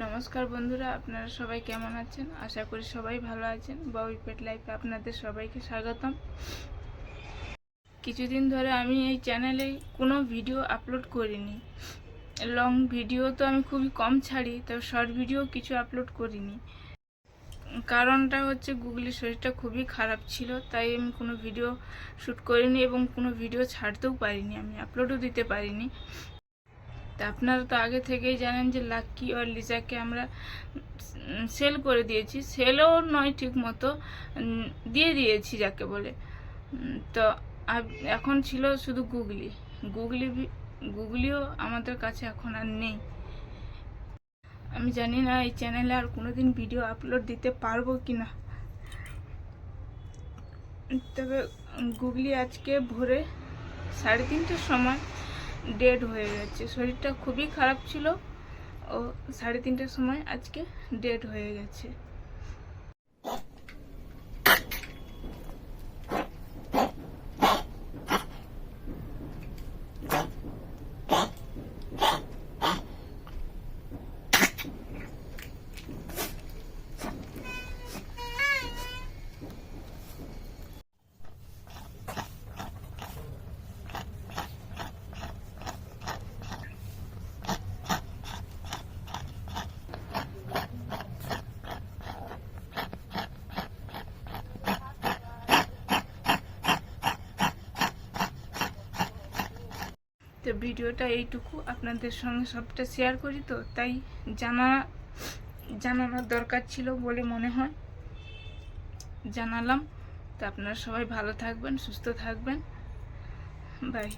নমস্কার বন্ধুরা, আপনারা সবাই কেমন আছেন? আশা করি সবাই ভালো আছেন। বাবুই পেট লাইফে আপনাদের সবাইকে স্বাগতম। কিছুদিন ধরে আমি এই চ্যানেলে কোনো ভিডিও আপলোড করিনি। লং ভিডিও তো আমি খুবই কম ছাড়ি তবে শর্ট ভিডিও কিছু আপলোড করিনি। কারণটা হচ্ছে গুগলের শরীরটা খুবই খারাপ ছিল, তাই আমি কোনো ভিডিও শ্যুট করিনি এবং কোনো ভিডিও ছাড়তেও পারিনি, আমি আপলোডও দিতে পারিনি। তা আপনারা তো আগে থেকেই জানেন যে লাক্কি আর লিজাকে আমরা সেল করে দিয়েছি। সেলও নয় ঠিক মতো দিয়ে দিয়েছি যাকে বলে। তো এখন ছিল শুধু গুগলি। গুগলি গুগলিও আমাদের কাছে এখন আর নেই। আমি জানি না এই চ্যানেলে আর কোনোদিন ভিডিও আপলোড দিতে পারব কি না তবে গুগলি আজকে ভোরে সাড়ে তিনটের সময় ডেড হয়ে গেছে। শরীরটা খুবই খারাপ ছিল। ও সাড়ে তিনটের সময় আজকে ডেড হয়ে গেছে। তো ভিডিওটা এইটুকু আপনাদের সঙ্গে সবটা শেয়ার করি তো, তাই জানা, জানানোর দরকার ছিল বলে মনে হয়। জানালাম। তো আপনারা সবাই ভালো থাকবেন, সুস্থ থাকবেন। বাই